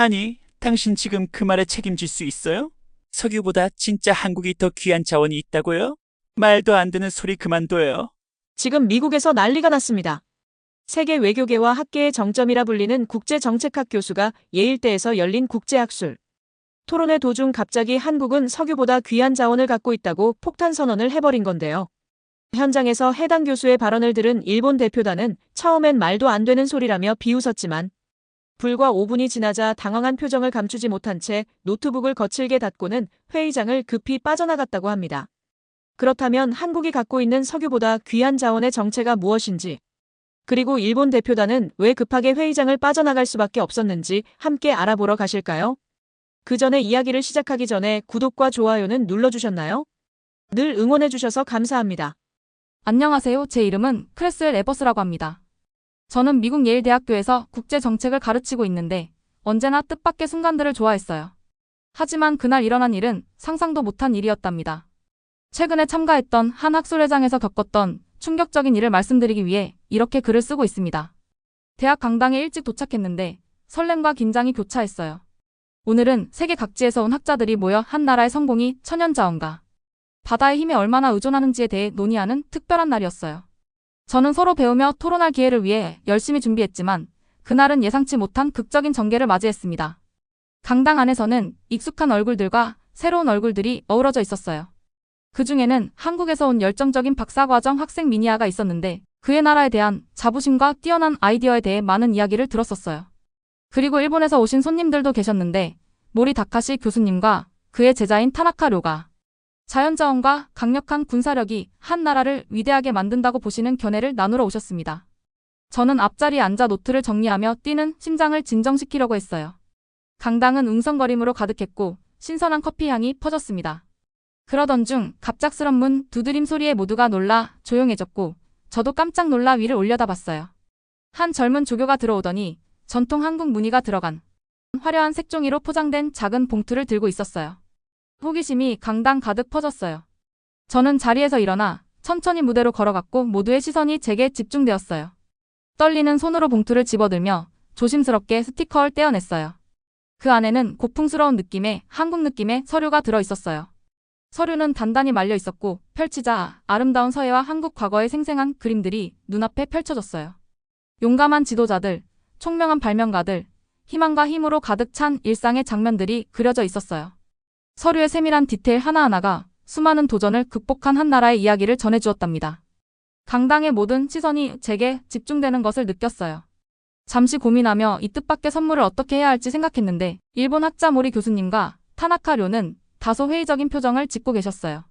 아니, 당신 지금 그 말에 책임질 수 있어요? 석유보다 진짜 한국이 더 귀한 자원이 있다고요? 말도 안 되는 소리 그만둬요. 지금 미국에서 난리가 났습니다. 세계 외교계와 학계의 정점이라 불리는 국제정책학 교수가 예일대에서 열린 국제학술 토론회 도중 갑자기 한국은 석유보다 귀한 자원을 갖고 있다고 폭탄 선언을 해버린 건데요. 현장에서 해당 교수의 발언을 들은 일본 대표단은 처음엔 말도 안 되는 소리라며 비웃었지만 불과 5분이 지나자 당황한 표정을 감추지 못한 채 노트북을 거칠게 닫고는 회의장을 급히 빠져나갔다고 합니다. 그렇다면 한국이 갖고 있는 석유보다 귀한 자원의 정체가 무엇인지, 그리고 일본 대표단은 왜 급하게 회의장을 빠져나갈 수밖에 없었는지 함께 알아보러 가실까요? 그 전에 이야기를 시작하기 전에 구독과 좋아요는 눌러주셨나요? 늘 응원해주셔서 감사합니다. 안녕하세요. 제 이름은 크레스엘 에버스라고 합니다. 저는 미국 예일 대학교에서 국제 정책을 가르치고 있는데 언제나 뜻밖의 순간들을 좋아했어요. 하지만 그날 일어난 일은 상상도 못한 일이었답니다. 최근에 참가했던 한 학술회장에서 겪었던 충격적인 일을 말씀드리기 위해 이렇게 글을 쓰고 있습니다. 대학 강당에 일찍 도착했는데 설렘과 긴장이 교차했어요. 오늘은 세계 각지에서 온 학자들이 모여 한 나라의 성공이 천연자원과 바다의 힘에 얼마나 의존하는지에 대해 논의하는 특별한 날이었어요. 저는 서로 배우며 토론할 기회를 위해 열심히 준비했지만 그날은 예상치 못한 극적인 전개를 맞이했습니다. 강당 안에서는 익숙한 얼굴들과 새로운 얼굴들이 어우러져 있었어요. 그 중에는 한국에서 온 열정적인 박사과정 학생 미니아가 있었는데 그의 나라에 대한 자부심과 뛰어난 아이디어에 대해 많은 이야기를 들었었어요. 그리고 일본에서 오신 손님들도 계셨는데 모리 다카시 교수님과 그의 제자인 타나카 료가 자연자원과 강력한 군사력이 한 나라를 위대하게 만든다고 보시는 견해를 나누러 오셨습니다. 저는 앞자리에 앉아 노트를 정리하며 뛰는 심장을 진정시키려고 했어요. 강당은 웅성거림으로 가득했고 신선한 커피 향이 퍼졌습니다. 그러던 중 갑작스런 문 두드림 소리에 모두가 놀라 조용해졌고 저도 깜짝 놀라 위를 올려다봤어요. 한 젊은 조교가 들어오더니 전통 한국 무늬가 들어간 화려한 색종이로 포장된 작은 봉투를 들고 있었어요. 호기심이 강당 가득 퍼졌어요. 저는 자리에서 일어나 천천히 무대로 걸어갔고 모두의 시선이 제게 집중되었어요. 떨리는 손으로 봉투를 집어들며 조심스럽게 스티커를 떼어냈어요. 그 안에는 고풍스러운 느낌의 한국 느낌의 서류가 들어 있었어요. 서류는 단단히 말려 있었고 펼치자 아름다운 서예와 한국 과거의 생생한 그림들이 눈앞에 펼쳐졌어요. 용감한 지도자들, 총명한 발명가들, 희망과 힘으로 가득 찬 일상의 장면들이 그려져 있었어요. 서류의 세밀한 디테일 하나하나가 수많은 도전을 극복한 한 나라의 이야기를 전해주었답니다. 강당의 모든 시선이 제게 집중되는 것을 느꼈어요. 잠시 고민하며 이 뜻밖의 선물을 어떻게 해야 할지 생각했는데 일본 학자 모리 교수님과 타나카 료는 다소 회의적인 표정을 짓고 계셨어요.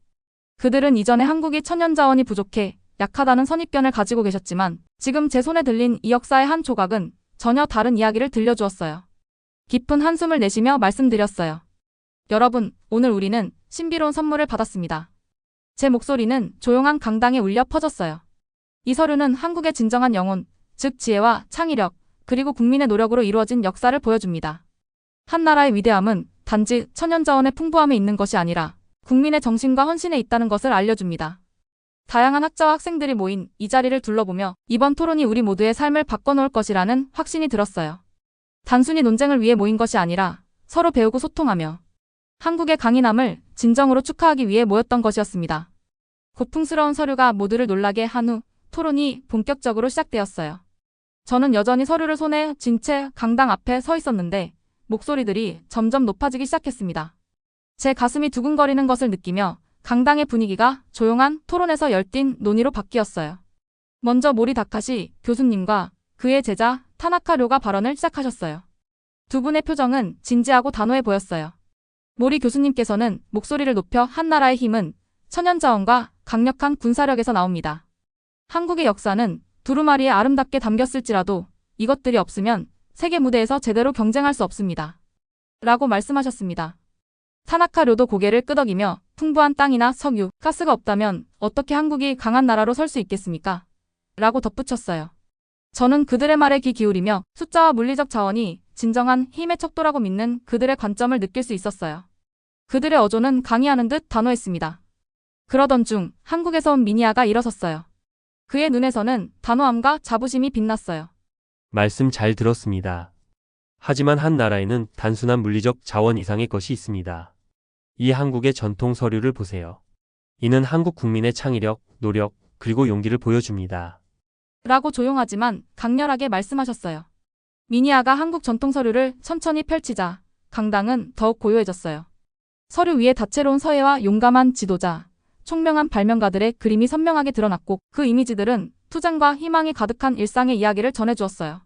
그들은 이전에 한국이 천연자원이 부족해 약하다는 선입견을 가지고 계셨지만 지금 제 손에 들린 이 역사의 한 조각은 전혀 다른 이야기를 들려주었어요. 깊은 한숨을 내쉬며 말씀드렸어요. 여러분, 오늘 우리는 신비로운 선물을 받았습니다. 제 목소리는 조용한 강당에 울려 퍼졌어요. 이 서류는 한국의 진정한 영혼, 즉 지혜와 창의력, 그리고 국민의 노력으로 이루어진 역사를 보여줍니다. 한 나라의 위대함은 단지 천연자원의 풍부함에 있는 것이 아니라 국민의 정신과 헌신에 있다는 것을 알려줍니다. 다양한 학자와 학생들이 모인 이 자리를 둘러보며 이번 토론이 우리 모두의 삶을 바꿔놓을 것이라는 확신이 들었어요. 단순히 논쟁을 위해 모인 것이 아니라 서로 배우고 소통하며 한국의 강인함을 진정으로 축하하기 위해 모였던 것이었습니다. 고풍스러운 서류가 모두를 놀라게 한 후 토론이 본격적으로 시작되었어요. 저는 여전히 서류를 손에 쥔 채 강당 앞에 서 있었는데 목소리들이 점점 높아지기 시작했습니다. 제 가슴이 두근거리는 것을 느끼며 강당의 분위기가 조용한 토론에서 열띤 논의로 바뀌었어요. 먼저 모리 다카시 교수님과 그의 제자 타나카 료가 발언을 시작하셨어요. 두 분의 표정은 진지하고 단호해 보였어요. 모리 교수님께서는 목소리를 높여 한 나라의 힘은 천연자원과 강력한 군사력에서 나옵니다. 한국의 역사는 두루마리에 아름답게 담겼을지라도 이것들이 없으면 세계 무대에서 제대로 경쟁할 수 없습니다. 라고 말씀하셨습니다. 타나카 료도 고개를 끄덕이며 풍부한 땅이나 석유, 가스가 없다면 어떻게 한국이 강한 나라로 설 수 있겠습니까? 라고 덧붙였어요. 저는 그들의 말에 귀 기울이며 숫자와 물리적 자원이 진정한 힘의 척도라고 믿는 그들의 관점을 느낄 수 있었어요. 그들의 어조는 강의하는 듯 단호했습니다. 그러던 중 한국에서 온 미니아가 일어섰어요. 그의 눈에서는 단호함과 자부심이 빛났어요. 말씀 잘 들었습니다. 하지만 한 나라에는 단순한 물리적 자원 이상의 것이 있습니다. 이 한국의 전통 서류를 보세요. 이는 한국 국민의 창의력, 노력, 그리고 용기를 보여줍니다. 라고 조용하지만 강렬하게 말씀하셨어요. 미니아가 한국 전통 서류를 천천히 펼치자 강당은 더욱 고요해졌어요. 서류 위에 다채로운 서예와 용감한 지도자, 총명한 발명가들의 그림이 선명하게 드러났고 그 이미지들은 투쟁과 희망이 가득한 일상의 이야기를 전해주었어요.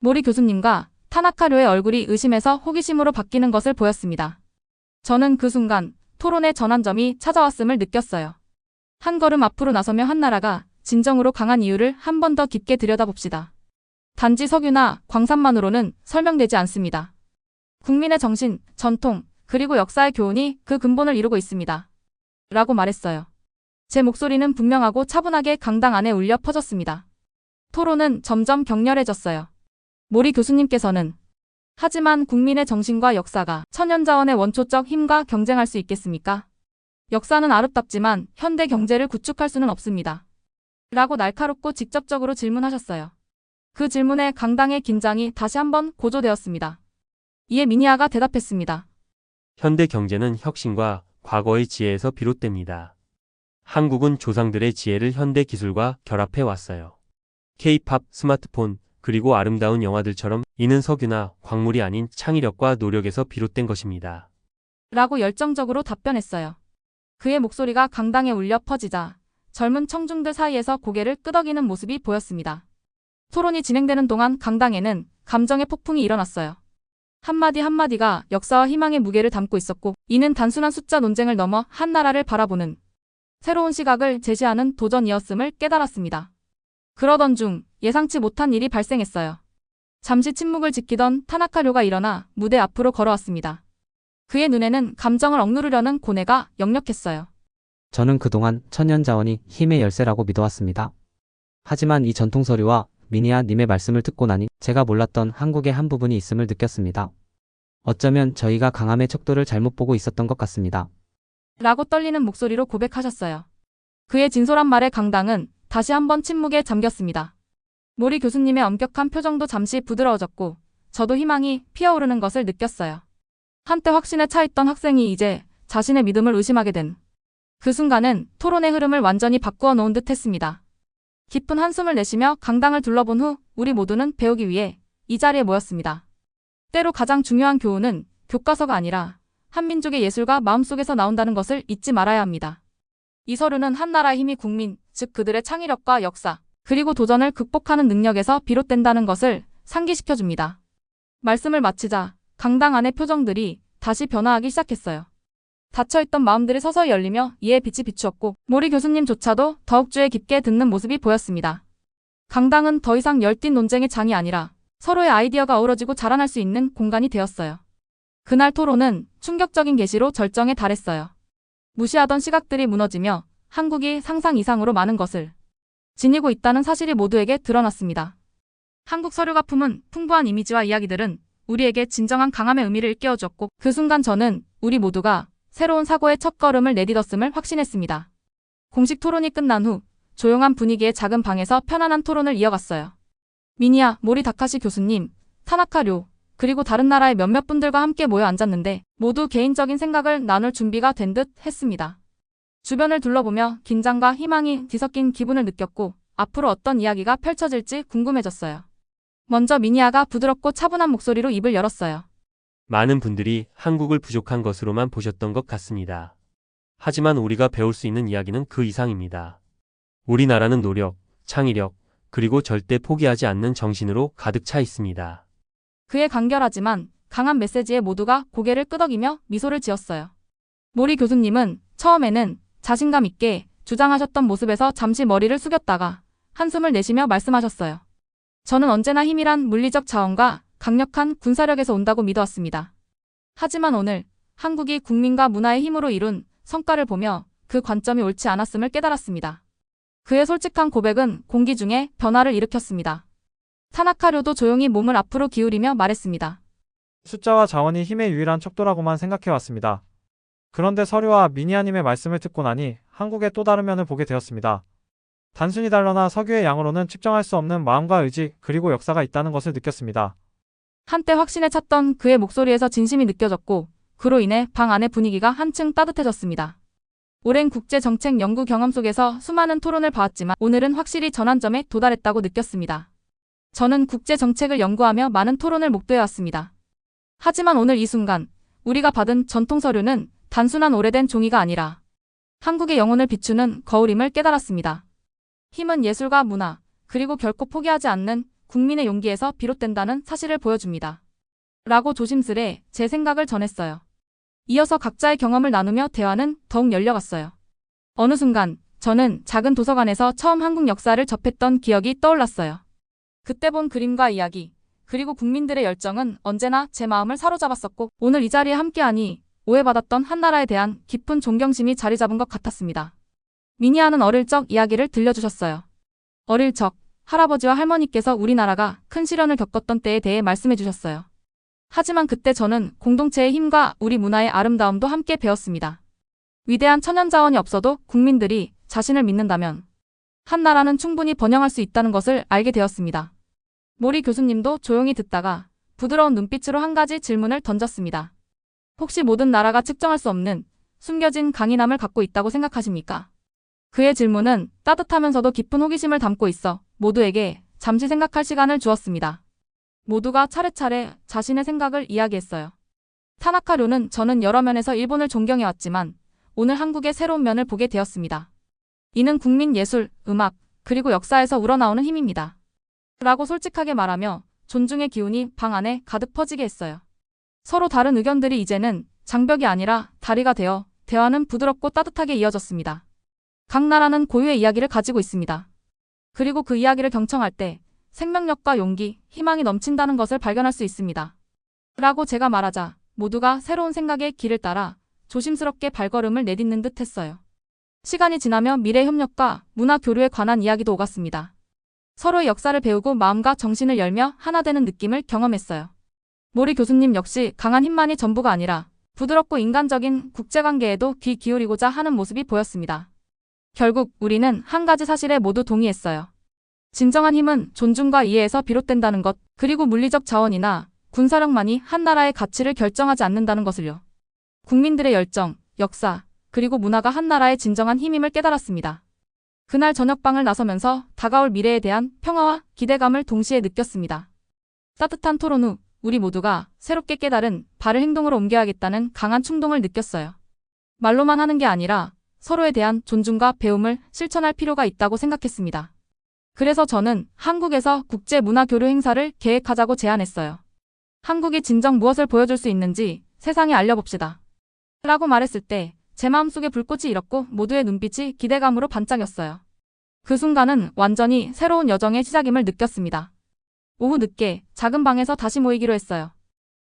모리 교수님과 타나카료의 얼굴이 의심에서 호기심으로 바뀌는 것을 보였습니다. 저는 그 순간 토론의 전환점이 찾아왔음을 느꼈어요. 한 걸음 앞으로 나서며 한 나라가 진정으로 강한 이유를 한 번 더 깊게 들여다봅시다. 단지 석유나 광산만으로는 설명되지 않습니다. 국민의 정신, 전통, 그리고 역사의 교훈이 그 근본을 이루고 있습니다. 라고 말했어요. 제 목소리는 분명하고 차분하게 강당 안에 울려 퍼졌습니다. 토론은 점점 격렬해졌어요. 모리 교수님께서는 하지만 국민의 정신과 역사가 천연자원의 원초적 힘과 경쟁할 수 있겠습니까? 역사는 아름답지만 현대 경제를 구축할 수는 없습니다. 라고 날카롭고 직접적으로 질문하셨어요. 그 질문에 강당의 긴장이 다시 한번 고조되었습니다. 이에 미니아가 대답했습니다. 현대 경제는 혁신과 과거의 지혜에서 비롯됩니다. 한국은 조상들의 지혜를 현대 기술과 결합해 왔어요. K-팝, 스마트폰, 그리고 아름다운 영화들처럼 이는 석유나 광물이 아닌 창의력과 노력에서 비롯된 것입니다. 라고 열정적으로 답변했어요. 그의 목소리가 강당에 울려 퍼지자 젊은 청중들 사이에서 고개를 끄덕이는 모습이 보였습니다. 토론이 진행되는 동안 강당에는 감정의 폭풍이 일어났어요. 한마디 한마디가 역사와 희망의 무게를 담고 있었고 이는 단순한 숫자 논쟁을 넘어 한 나라를 바라보는 새로운 시각을 제시하는 도전이었음을 깨달았습니다. 그러던 중 예상치 못한 일이 발생했어요. 잠시 침묵을 지키던 타나카료가 일어나 무대 앞으로 걸어왔습니다. 그의 눈에는 감정을 억누르려는 고뇌가 역력했어요. 저는 그동안 천연자원이 힘의 열쇠라고 믿어왔습니다. 하지만 이 전통 서류와 미니아 님의 말씀을 듣고 나니 제가 몰랐던 한국의 한 부분이 있음을 느꼈습니다. 어쩌면 저희가 강함의 척도를 잘못 보고 있었던 것 같습니다. 라고 떨리는 목소리로 고백하셨어요. 그의 진솔한 말에 강당은 다시 한번 침묵에 잠겼습니다. 모리 교수님의 엄격한 표정도 잠시 부드러워졌고 저도 희망이 피어오르는 것을 느꼈어요. 한때 확신에 차있던 학생이 이제 자신의 믿음을 의심하게 된 그 순간은 토론의 흐름을 완전히 바꾸어 놓은 듯 했습니다. 깊은 한숨을 내쉬며 강당을 둘러본 후 우리 모두는 배우기 위해 이 자리에 모였습니다. 때로 가장 중요한 교훈은 교과서가 아니라 한민족의 예술과 마음속에서 나온다는 것을 잊지 말아야 합니다. 이 서류는 한 나라의 힘이 국민, 즉 그들의 창의력과 역사, 그리고 도전을 극복하는 능력에서 비롯된다는 것을 상기시켜줍니다. 말씀을 마치자 강당 안의 표정들이 다시 변화하기 시작했어요. 닫혀있던 마음들이 서서히 열리며 이에 빛이 비추었고 모리 교수님조차도 더욱 주의 깊게 듣는 모습이 보였습니다. 강당은 더 이상 열띤 논쟁의 장이 아니라 서로의 아이디어가 어우러지고 자라날 수 있는 공간이 되었어요. 그날 토론은 충격적인 계시로 절정에 달했어요. 무시하던 시각들이 무너지며 한국이 상상 이상으로 많은 것을 지니고 있다는 사실이 모두에게 드러났습니다. 한국 서류가 품은 풍부한 이미지와 이야기들은 우리에게 진정한 강함의 의미를 일깨워주었고 그 순간 저는 우리 모두가 새로운 사고의 첫걸음을 내딛었음을 확신했습니다. 공식 토론이 끝난 후 조용한 분위기의 작은 방에서 편안한 토론을 이어갔어요. 미니아, 모리 다카시 교수님, 타나카료, 그리고 다른 나라의 몇몇 분들과 함께 모여 앉았는데 모두 개인적인 생각을 나눌 준비가 된 듯 했습니다. 주변을 둘러보며 긴장과 희망이 뒤섞인 기분을 느꼈고 앞으로 어떤 이야기가 펼쳐질지 궁금해졌어요. 먼저 미니아가 부드럽고 차분한 목소리로 입을 열었어요. 많은 분들이 한국을 부족한 것으로만 보셨던 것 같습니다. 하지만 우리가 배울 수 있는 이야기는 그 이상입니다. 우리나라는 노력, 창의력, 그리고 절대 포기하지 않는 정신으로 가득 차 있습니다. 그의 간결하지만 강한 메시지에 모두가 고개를 끄덕이며 미소를 지었어요. 모리 교수님은 처음에는 자신감 있게 주장하셨던 모습에서 잠시 머리를 숙였다가 한숨을 내쉬며 말씀하셨어요. 저는 언제나 힘이란 물리적 자원과 강력한 군사력에서 온다고 믿어왔습니다. 하지만 오늘 한국이 국민과 문화의 힘으로 이룬 성과를 보며 그 관점이 옳지 않았음을 깨달았습니다. 그의 솔직한 고백은 공기 중에 변화를 일으켰습니다. 타나카료도 조용히 몸을 앞으로 기울이며 말했습니다. 숫자와 자원이 힘의 유일한 척도라고만 생각해왔습니다. 그런데 서류와 미니아님의 말씀을 듣고 나니 한국의 또 다른 면을 보게 되었습니다. 단순히 달러나 석유의 양으로는 측정할 수 없는 마음과 의지 그리고 역사가 있다는 것을 느꼈습니다. 한때 확신에 찼던 그의 목소리에서 진심이 느껴졌고 그로 인해 방 안의 분위기가 한층 따뜻해졌습니다. 오랜 국제 정책 연구 경험 속에서 수많은 토론을 봐왔지만 오늘은 확실히 전환점에 도달했다고 느꼈습니다. 저는 국제 정책을 연구하며 많은 토론을 목도해 왔습니다. 하지만 오늘 이 순간 우리가 받은 전통 서류는 단순한 오래된 종이가 아니라 한국의 영혼을 비추는 거울임을 깨달았습니다. 힘은 예술과 문화, 그리고 결코 포기하지 않는 국민의 용기에서 비롯된다는 사실을 보여줍니다. 라고 조심스레 제 생각을 전했어요. 이어서 각자의 경험을 나누며 대화는 더욱 열려갔어요. 어느 순간 저는 작은 도서관에서 처음 한국 역사를 접했던 기억이 떠올랐어요. 그때 본 그림과 이야기, 그리고 국민들의 열정은 언제나 제 마음을 사로잡았었고 오늘 이 자리에 함께하니 오해받았던 한나라에 대한 깊은 존경심이 자리 잡은 것 같았습니다. 미니아는 어릴 적 이야기를 들려주셨어요. 어릴 적 할아버지와 할머니께서 우리나라가 큰 시련을 겪었던 때에 대해 말씀해 주셨어요. 하지만 그때 저는 공동체의 힘과 우리 문화의 아름다움도 함께 배웠습니다. 위대한 천연자원이 없어도 국민들이 자신을 믿는다면 한 나라는 충분히 번영할 수 있다는 것을 알게 되었습니다. 모리 교수님도 조용히 듣다가 부드러운 눈빛으로 한 가지 질문을 던졌습니다. 혹시 모든 나라가 측정할 수 없는 숨겨진 강인함을 갖고 있다고 생각하십니까? 그의 질문은 따뜻하면서도 깊은 호기심을 담고 있어 모두에게 잠시 생각할 시간을 주었습니다. 모두가 차례차례 자신의 생각을 이야기했어요. 타나카료는 저는 여러 면에서 일본을 존경해왔지만 오늘 한국의 새로운 면을 보게 되었습니다. 이는 국민 예술, 음악, 그리고 역사에서 우러나오는 힘입니다. 라고 솔직하게 말하며 존중의 기운이 방 안에 가득 퍼지게 했어요. 서로 다른 의견들이 이제는 장벽이 아니라 다리가 되어 대화는 부드럽고 따뜻하게 이어졌습니다. 각 나라는 고유의 이야기를 가지고 있습니다. 그리고 그 이야기를 경청할 때 생명력과 용기, 희망이 넘친다는 것을 발견할 수 있습니다. 라고 제가 말하자 모두가 새로운 생각의 길을 따라 조심스럽게 발걸음을 내딛는 듯 했어요. 시간이 지나며 미래 협력과 문화 교류에 관한 이야기도 오갔습니다. 서로의 역사를 배우고 마음과 정신을 열며 하나 되는 느낌을 경험했어요. 모리 교수님 역시 강한 힘만이 전부가 아니라 부드럽고 인간적인 국제관계에도 귀 기울이고자 하는 모습이 보였습니다. 결국 우리는 한 가지 사실에 모두 동의했어요. 진정한 힘은 존중과 이해에서 비롯된다는 것, 그리고 물리적 자원이나 군사력만이 한 나라의 가치를 결정하지 않는다는 것을요. 국민들의 열정, 역사, 그리고 문화가 한 나라의 진정한 힘임을 깨달았습니다. 그날 저녁방을 나서면서 다가올 미래에 대한 평화와 기대감을 동시에 느꼈습니다. 따뜻한 토론 후 우리 모두가 새롭게 깨달은 발을 행동으로 옮겨야겠다는 강한 충동을 느꼈어요. 말로만 하는 게 아니라 서로에 대한 존중과 배움을 실천할 필요가 있다고 생각했습니다. 그래서 저는 한국에서 국제 문화 교류 행사를 계획하자고 제안했어요. 한국이 진정 무엇을 보여줄 수 있는지 세상에 알려봅시다. 라고 말했을 때 제 마음속에 불꽃이 일었고 모두의 눈빛이 기대감으로 반짝였어요. 그 순간은 완전히 새로운 여정의 시작임을 느꼈습니다. 오후 늦게 작은 방에서 다시 모이기로 했어요.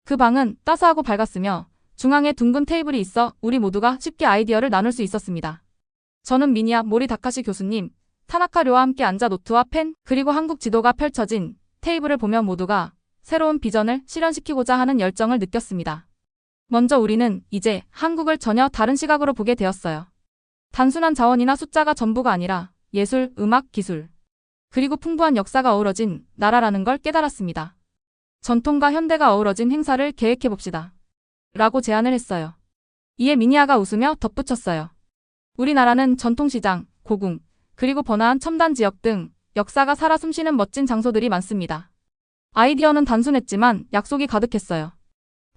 그 방은 따스하고 밝았으며 중앙에 둥근 테이블이 있어 우리 모두가 쉽게 아이디어를 나눌 수 있었습니다. 저는 미니아 모리 다카시 교수님, 타나카료와 함께 앉아 노트와 펜, 그리고 한국 지도가 펼쳐진 테이블을 보며 모두가 새로운 비전을 실현시키고자 하는 열정을 느꼈습니다. 먼저 우리는 이제 한국을 전혀 다른 시각으로 보게 되었어요. 단순한 자원이나 숫자가 전부가 아니라 예술, 음악, 기술, 그리고 풍부한 역사가 어우러진 나라라는 걸 깨달았습니다. 전통과 현대가 어우러진 행사를 계획해봅시다. 라고 제안을 했어요. 이에 미니아가 웃으며 덧붙였어요. 우리나라는 전통시장, 고궁, 그리고 번화한 첨단 지역 등 역사가 살아 숨쉬는 멋진 장소들이 많습니다. 아이디어는 단순했지만 약속이 가득했어요.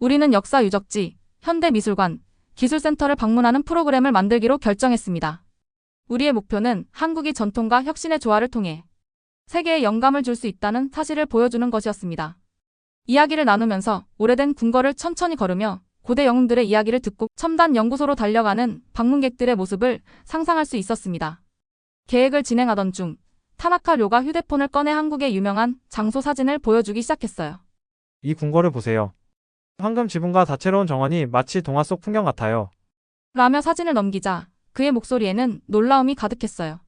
우리는 역사 유적지, 현대미술관, 기술센터를 방문하는 프로그램을 만들기로 결정했습니다. 우리의 목표는 한국이 전통과 혁신의 조화를 통해 세계에 영감을 줄 수 있다는 사실을 보여주는 것이었습니다. 이야기를 나누면서 오래된 궁궐을 천천히 걸으며 고대 영웅들의 이야기를 듣고 첨단 연구소로 달려가는 방문객들의 모습을 상상할 수 있었습니다. 계획을 진행하던 중 타나카 료가 휴대폰을 꺼내 한국의 유명한 장소 사진을 보여주기 시작했어요. 이 궁궐을 보세요. 황금 지붕과 다채로운 정원이 마치 동화 속 풍경 같아요. 라며 사진을 넘기자 그의 목소리에는 놀라움이 가득했어요.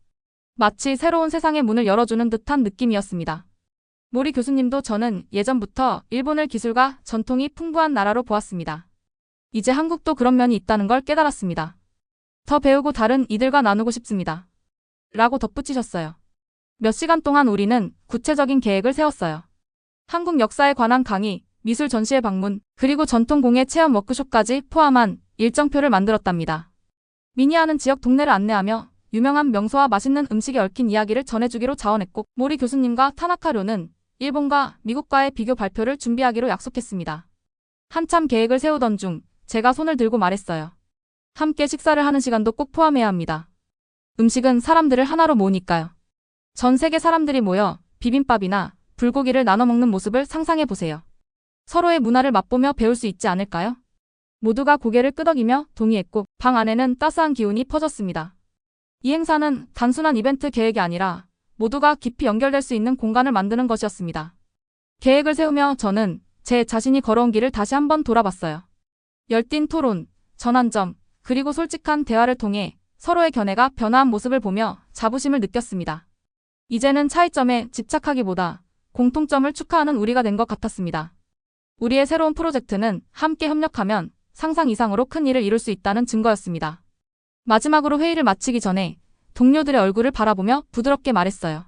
마치 새로운 세상의 문을 열어주는 듯한 느낌이었습니다. 모리 교수님도 저는 예전부터 일본을 기술과 전통이 풍부한 나라로 보았습니다. 이제 한국도 그런 면이 있다는 걸 깨달았습니다. 더 배우고 다른 이들과 나누고 싶습니다. 라고 덧붙이셨어요. 몇 시간 동안 우리는 구체적인 계획을 세웠어요. 한국 역사에 관한 강의, 미술 전시회 방문, 그리고 전통 공예 체험 워크숍까지 포함한 일정표를 만들었답니다. 미니아는 지역 동네를 안내하며 유명한 명소와 맛있는 음식에 얽힌 이야기를 전해주기로 자원했고 모리 교수님과 타나카료는 일본과 미국과의 비교 발표를 준비하기로 약속했습니다. 한참 계획을 세우던 중 제가 손을 들고 말했어요. 함께 식사를 하는 시간도 꼭 포함해야 합니다. 음식은 사람들을 하나로 모으니까요. 전 세계 사람들이 모여 비빔밥이나 불고기를 나눠 먹는 모습을 상상해 보세요. 서로의 문화를 맛보며 배울 수 있지 않을까요? 모두가 고개를 끄덕이며 동의했고 방 안에는 따스한 기운이 퍼졌습니다. 이 행사는 단순한 이벤트 계획이 아니라 모두가 깊이 연결될 수 있는 공간을 만드는 것이었습니다. 계획을 세우며 저는 제 자신이 걸어온 길을 다시 한번 돌아봤어요. 열띤 토론, 전환점, 그리고 솔직한 대화를 통해 서로의 견해가 변화한 모습을 보며 자부심을 느꼈습니다. 이제는 차이점에 집착하기보다 공통점을 축하하는 우리가 된 것 같았습니다. 우리의 새로운 프로젝트는 함께 협력하면 상상 이상으로 큰 일을 이룰 수 있다는 증거였습니다. 마지막으로 회의를 마치기 전에 동료들의 얼굴을 바라보며 부드럽게 말했어요.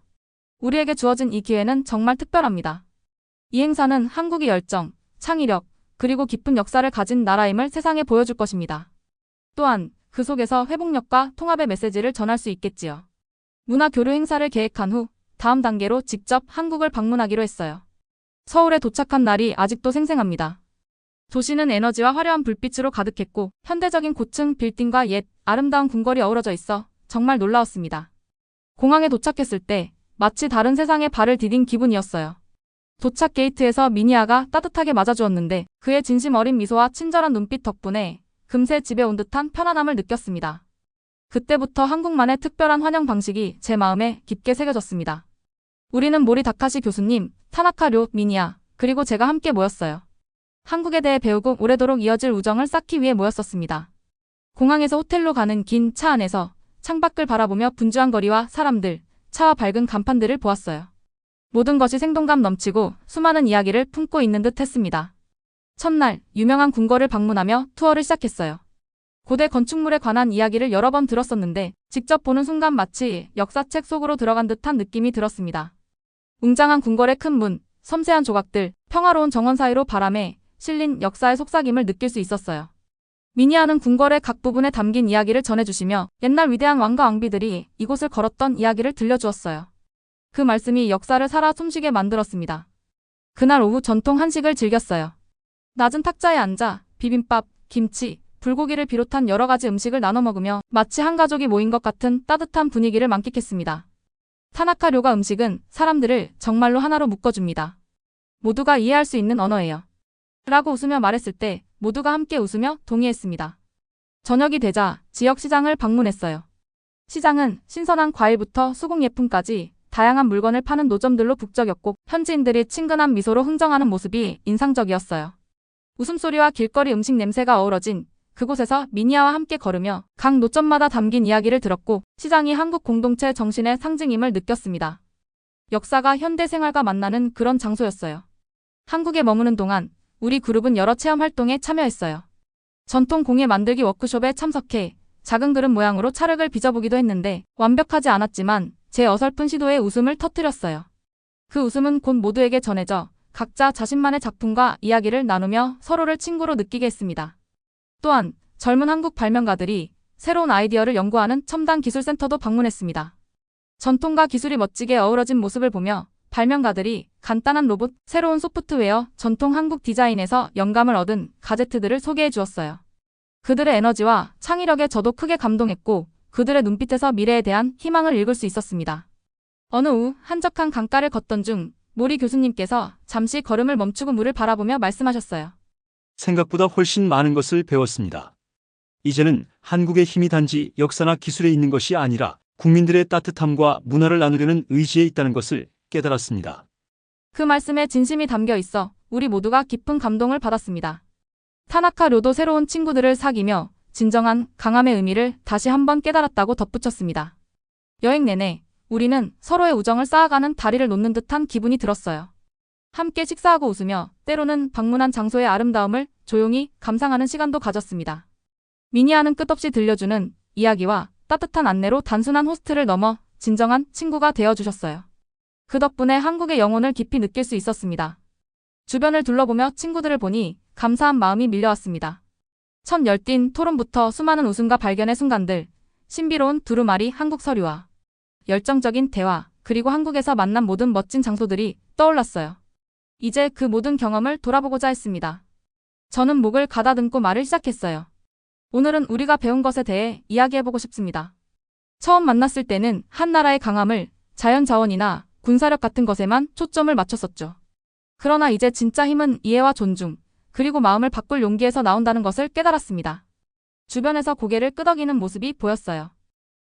우리에게 주어진 이 기회는 정말 특별합니다. 이 행사는 한국의 열정, 창의력, 그리고 깊은 역사를 가진 나라임을 세상에 보여줄 것입니다. 또한 그 속에서 회복력과 통합의 메시지를 전할 수 있겠지요. 문화 교류 행사를 계획한 후 다음 단계로 직접 한국을 방문하기로 했어요. 서울에 도착한 날이 아직도 생생합니다. 도시는 에너지와 화려한 불빛으로 가득했고 현대적인 고층 빌딩과 옛 아름다운 궁궐이 어우러져 있어 정말 놀라웠습니다. 공항에 도착했을 때 마치 다른 세상에 발을 디딘 기분이었어요. 도착 게이트에서 미니아가 따뜻하게 맞아주었는데 그의 진심 어린 미소와 친절한 눈빛 덕분에 금세 집에 온 듯한 편안함을 느꼈습니다. 그때부터 한국만의 특별한 환영 방식이 제 마음에 깊게 새겨졌습니다. 우리는 모리 다카시 교수님, 타나카료, 미니아, 그리고 제가 함께 모였어요. 한국에 대해 배우고 오래도록 이어질 우정을 쌓기 위해 모였었습니다. 공항에서 호텔로 가는 긴 차 안에서 창밖을 바라보며 분주한 거리와 사람들, 차와 밝은 간판들을 보았어요. 모든 것이 생동감 넘치고 수많은 이야기를 품고 있는 듯 했습니다. 첫날, 유명한 궁궐을 방문하며 투어를 시작했어요. 고대 건축물에 관한 이야기를 여러 번 들었었는데 직접 보는 순간 마치 역사책 속으로 들어간 듯한 느낌이 들었습니다. 웅장한 궁궐의 큰 문, 섬세한 조각들, 평화로운 정원 사이로 바람에 실린 역사의 속삭임을 느낄 수 있었어요. 미니아는 궁궐의 각 부분에 담긴 이야기를 전해주시며 옛날 위대한 왕과 왕비들이 이곳을 걸었던 이야기를 들려주었어요. 그 말씀이 역사를 살아 숨쉬게 만들었습니다. 그날 오후 전통 한식을 즐겼어요. 낮은 탁자에 앉아 비빔밥, 김치, 불고기를 비롯한 여러 가지 음식을 나눠 먹으며 마치 한 가족이 모인 것 같은 따뜻한 분위기를 만끽했습니다. 타나카 료가 음식은 사람들을 정말로 하나로 묶어줍니다. 모두가 이해할 수 있는 언어예요. 라고 웃으며 말했을 때 모두가 함께 웃으며 동의했습니다. 저녁이 되자 지역 시장을 방문했어요. 시장은 신선한 과일부터 수공예품까지 다양한 물건을 파는 노점들로 북적였고 현지인들이 친근한 미소로 흥정하는 모습이 인상적이었어요. 웃음소리와 길거리 음식 냄새가 어우러진 그곳에서 미니아와 함께 걸으며 각 노점마다 담긴 이야기를 들었고 시장이 한국 공동체 정신의 상징임을 느꼈습니다. 역사가 현대 생활과 만나는 그런 장소였어요. 한국에 머무는 동안 우리 그룹은 여러 체험 활동에 참여했어요. 전통 공예 만들기 워크숍에 참석해 작은 그릇 모양으로 찰흙을 빚어보기도 했는데 완벽하지 않았지만 제 어설픈 시도에 웃음을 터뜨렸어요. 그 웃음은 곧 모두에게 전해져 각자 자신만의 작품과 이야기를 나누며 서로를 친구로 느끼게 했습니다. 또한 젊은 한국 발명가들이 새로운 아이디어를 연구하는 첨단 기술센터도 방문했습니다. 전통과 기술이 멋지게 어우러진 모습을 보며 발명가들이 간단한 로봇, 새로운 소프트웨어, 전통 한국 디자인에서 영감을 얻은 가제트들을 소개해 주었어요. 그들의 에너지와 창의력에 저도 크게 감동했고 그들의 눈빛에서 미래에 대한 희망을 읽을 수 있었습니다. 어느 후 한적한 강가를 걷던 중 모리 교수님께서 잠시 걸음을 멈추고 물을 바라보며 말씀하셨어요. 생각보다 훨씬 많은 것을 배웠습니다. 이제는 한국의 힘이 단지 역사나 기술에 있는 것이 아니라 국민들의 따뜻함과 문화를 나누려는 의지에 있다는 것을 깨달았습니다. 그 말씀에 진심이 담겨 있어 우리 모두가 깊은 감동을 받았습니다. 타나카 료도 새로운 친구들을 사귀며 진정한 강함의 의미를 다시 한번 깨달았다고 덧붙였습니다. 여행 내내 우리는 서로의 우정을 쌓아가는 다리를 놓는 듯한 기분이 들었어요. 함께 식사하고 웃으며 때로는 방문한 장소의 아름다움을 조용히 감상하는 시간도 가졌습니다. 미니아는 끝없이 들려주는 이야기와 따뜻한 안내로 단순한 호스트를 넘어 진정한 친구가 되어주셨어요. 그 덕분에 한국의 영혼을 깊이 느낄 수 있었습니다. 주변을 둘러보며 친구들을 보니 감사한 마음이 밀려왔습니다. 첫 열띤 토론부터 수많은 웃음과 발견의 순간들, 신비로운 두루마리 한국 서류와 열정적인 대화, 그리고 한국에서 만난 모든 멋진 장소들이 떠올랐어요. 이제 그 모든 경험을 돌아보고자 했습니다. 저는 목을 가다듬고 말을 시작했어요. 오늘은 우리가 배운 것에 대해 이야기해보고 싶습니다. 처음 만났을 때는 한 나라의 강함을 자연 자원이나 군사력 같은 것에만 초점을 맞췄었죠. 그러나 이제 진짜 힘은 이해와 존중, 그리고 마음을 바꿀 용기에서 나온다는 것을 깨달았습니다. 주변에서 고개를 끄덕이는 모습이 보였어요.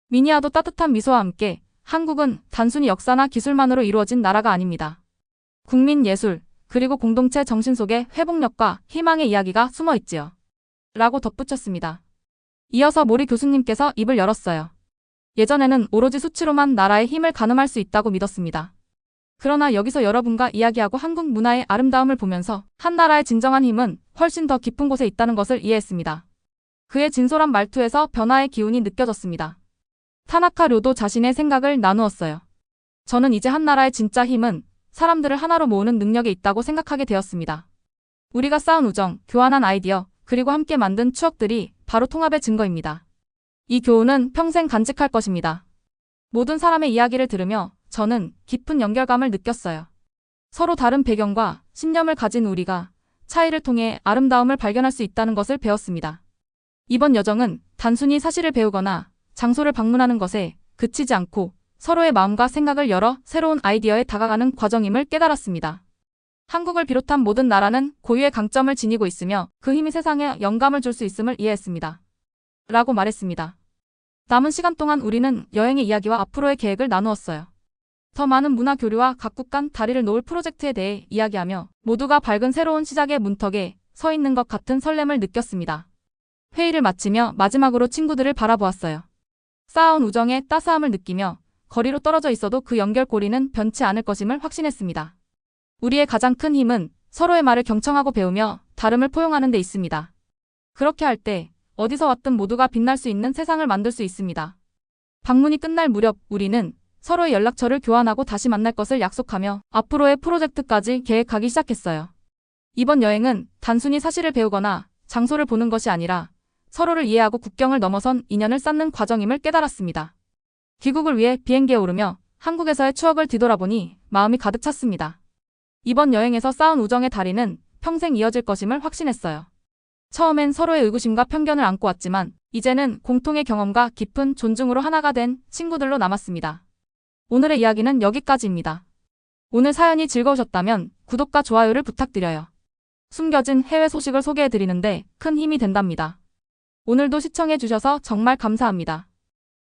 미니아도 따뜻한 미소와 함께 한국은 단순히 역사나 기술만으로 이루어진 나라가 아닙니다. 국민 예술, 그리고 공동체 정신 속에 회복력과 희망의 이야기가 숨어 있지요. 라고 덧붙였습니다. 이어서 모리 교수님께서 입을 열었어요. 예전에는 오로지 수치로만 나라의 힘을 가늠할 수 있다고 믿었습니다. 그러나 여기서 여러분과 이야기하고 한국 문화의 아름다움을 보면서 한 나라의 진정한 힘은 훨씬 더 깊은 곳에 있다는 것을 이해했습니다. 그의 진솔한 말투에서 변화의 기운이 느껴졌습니다. 타나카 료도 자신의 생각을 나누었어요. 저는 이제 한 나라의 진짜 힘은 사람들을 하나로 모으는 능력에 있다고 생각하게 되었습니다. 우리가 쌓은 우정, 교환한 아이디어, 그리고 함께 만든 추억들이 바로 통합의 증거입니다. 이 교훈은 평생 간직할 것입니다. 모든 사람의 이야기를 들으며 저는 깊은 연결감을 느꼈어요. 서로 다른 배경과 신념을 가진 우리가 차이를 통해 아름다움을 발견할 수 있다는 것을 배웠습니다. 이번 여정은 단순히 사실을 배우거나 장소를 방문하는 것에 그치지 않고 서로의 마음과 생각을 열어 새로운 아이디어에 다가가는 과정임을 깨달았습니다. 한국을 비롯한 모든 나라는 고유의 강점을 지니고 있으며 그 힘이 세상에 영감을 줄 수 있음을 이해했습니다. 라고 말했습니다. 남은 시간 동안 우리는 여행의 이야기와 앞으로의 계획을 나누었어요. 더 많은 문화 교류와 각국 간 다리를 놓을 프로젝트에 대해 이야기하며 모두가 밝은 새로운 시작의 문턱에 서 있는 것 같은 설렘을 느꼈습니다. 회의를 마치며 마지막으로 친구들을 바라보았어요. 쌓아온 우정의 따스함을 느끼며 거리로 떨어져 있어도 그 연결고리는 변치 않을 것임을 확신했습니다. 우리의 가장 큰 힘은 서로의 말을 경청하고 배우며 다름을 포용하는 데 있습니다. 그렇게 할 때 어디서 왔든 모두가 빛날 수 있는 세상을 만들 수 있습니다. 방문이 끝날 무렵 우리는 서로의 연락처를 교환하고 다시 만날 것을 약속하며 앞으로의 프로젝트까지 계획하기 시작했어요. 이번 여행은 단순히 사실을 배우거나 장소를 보는 것이 아니라 서로를 이해하고 국경을 넘어선 인연을 쌓는 과정임을 깨달았습니다. 귀국을 위해 비행기에 오르며 한국에서의 추억을 뒤돌아보니 마음이 가득 찼습니다. 이번 여행에서 쌓은 우정의 다리는 평생 이어질 것임을 확신했어요. 처음엔 서로의 의구심과 편견을 안고 왔지만 이제는 공통의 경험과 깊은 존중으로 하나가 된 친구들로 남았습니다. 오늘의 이야기는 여기까지입니다. 오늘 사연이 즐거우셨다면 구독과 좋아요를 부탁드려요. 숨겨진 해외 소식을 소개해드리는데 큰 힘이 된답니다. 오늘도 시청해주셔서 정말 감사합니다.